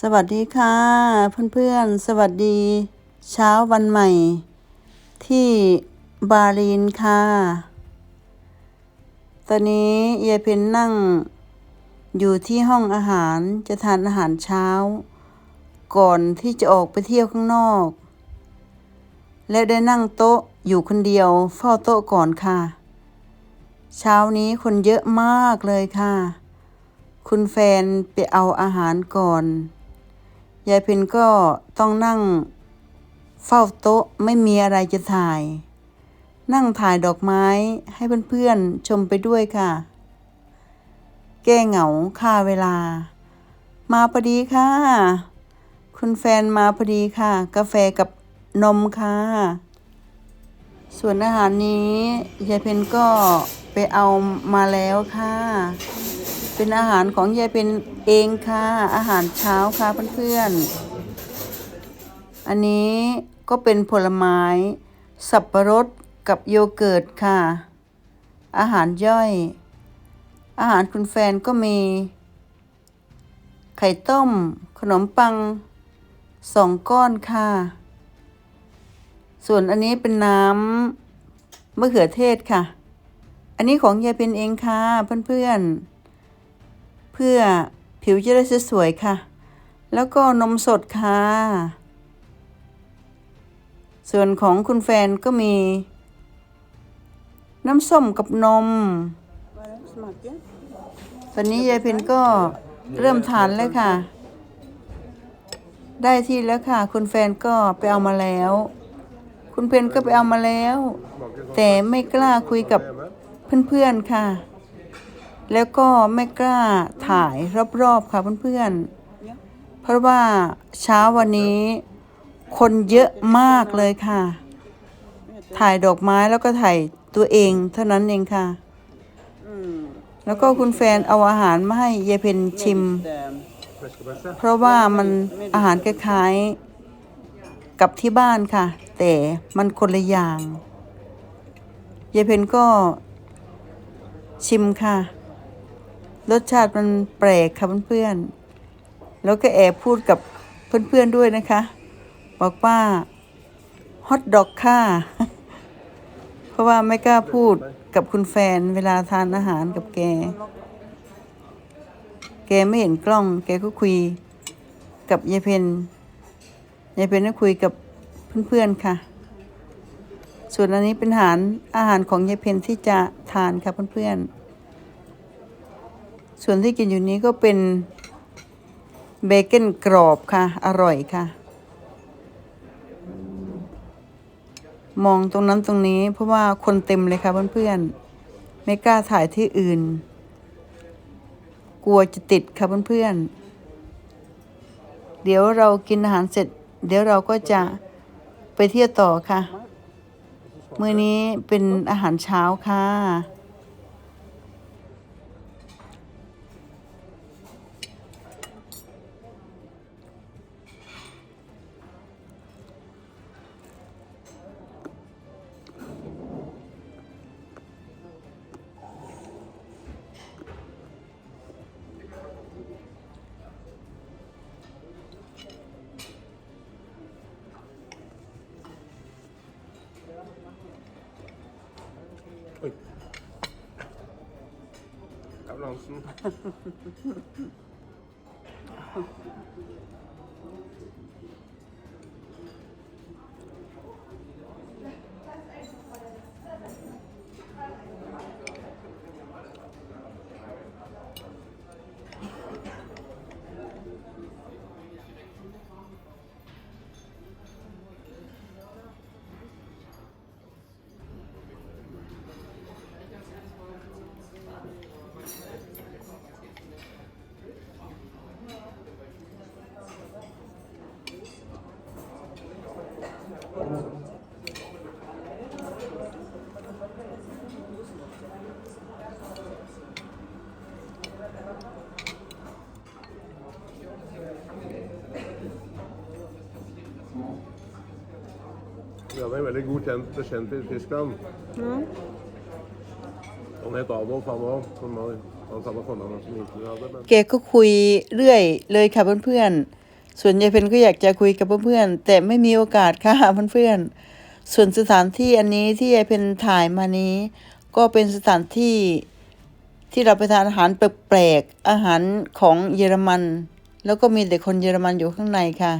สวัสดีค่ะ เพื่อนๆ สวัสดี เช้าวันใหม่ ที่บาลีนค่ะ ตอนนี้ยายเพนนั่งอยู่ที่ห้องอาหารจะทานอาหารเช้า ก่อนที่จะออกไปเที่ยวข้างนอก และได้นั่งโต๊ะอยู่คนเดียวเฝ้าโต๊ะก่อนค่ะ เช้านี้คนเยอะมากเลยค่ะ คุณแฟนไปเอาอาหารก่อน ยายเพนก็ต้องนั่งเฝ้าโต๊ะไม่มีอะไรจะถ่าย นั่งถ่ายดอกไม้ให้เพื่อนๆชมไปด้วยค่ะ แก้เหงาค่าเวลา มาพอดีค่ะ คุณแฟนมาพอดีค่ะ กาแฟกับนมค่ะ ส่วนอาหารนี้ยายเพนก็ไปเอามาแล้วค่ะ เป็นอาหารของยายเป็นเองค่ะ อาหารเช้าค่ะเพื่อนๆ อันนี้ก็เป็นผลไม้ สับประรดกับโยเกิร์ตค่ะ อาหารย่อย อาหารคุณแฟนก็มี ไข่ต้ม ขนมปังสองก้อนค่ะ ส่วนอันนี้เป็นน้ำมะเขือเทศค่ะ อันนี้ของยายเป็นเองค่ะเพื่อนๆ เพื่อผิวจะได้สวยๆค่ะ แล้วก็นมสดค่ะ ส่วนของคุณแฟนก็มี น้ำส้มกับนม ตอนนี้ยายเพนก็เริ่มทานแล้วค่ะ ได้ที่แล้วค่ะ คุณแฟนก็ไปเอามาแล้ว คุณเพนก็ไปเอามาแล้ว แต่ไม่กล้าคุยกับเพื่อนๆค่ะ แล้วก็ไม่กล้าถ่ายรอบๆค่ะเพื่อนๆ เพราะว่าเช้าวันนี้คนเยอะมากเลยค่ะ ถ่ายดอกไม้แล้วก็ถ่ายตัวเองเท่านั้นเองค่ะ แล้วก็คุณแฟนเอาอาหารมาให้ยายเพนชิม เพราะว่ามันอาหารคล้ายๆกับที่บ้านค่ะ แต่มันคนละอย่างยายเพนก็ชิมค่ะ รสชาติมันแปลกค่ะเพื่อนๆแล้วก็แอบพูดกับเพื่อนๆด้วยนะคะ บอกว่าฮอตดอกค่ะเพราะว่าไม่กล้าพูดกับคุณแฟนเวลาทานอาหารกับแก แกไม่เห็นกล้อง แกก็คุยกับยายเพนยายเพนก็คุยกับเพื่อนๆค่ะ ส่วนอันนี้เป็นอาหารอาหารของยายเพนที่จะทานค่ะเพื่อนๆ ส่วนที่กินอยู่นี้ก็เป็นเบเกนกรอบค่ะ อร่อยค่ะ มองตรงนั้นตรงนี้เพราะว่าคนเต็มเลยค่ะเพื่อนๆไม่กล้าถ่ายที่อื่น กลัวจะติดค่ะเพื่อนๆเดี๋ยวเรากินอาหารเสร็จ เดี๋ยวเราก็จะไปเที่ยวต่อค่ะ มื้อนี้เป็นอาหารเช้าค่ะ กับลองชิม Vi hadde en veldig god kjent bekjent i Tyskland. Han het Adolf, han òg. Han, var- han samme fornavn som Hitler hadde. Men แกก็คุยเรื่อยเลยค่ะเพื่อนส่วนยายเพนก็อยากจะคุยกับเพื่อนๆ แต่ไม่มีโอกาสค่ะเพื่อนๆ ส่วนสถานที่อันนี้ที่ยายเพนถ่ายมานี้ ก็เป็นสถานที่ที่เราไปทานอาหารแปลกๆ อาหารของเยอรมัน แล้วก็มีแต่คนเยอรมันอยู่ข้างในค่ะ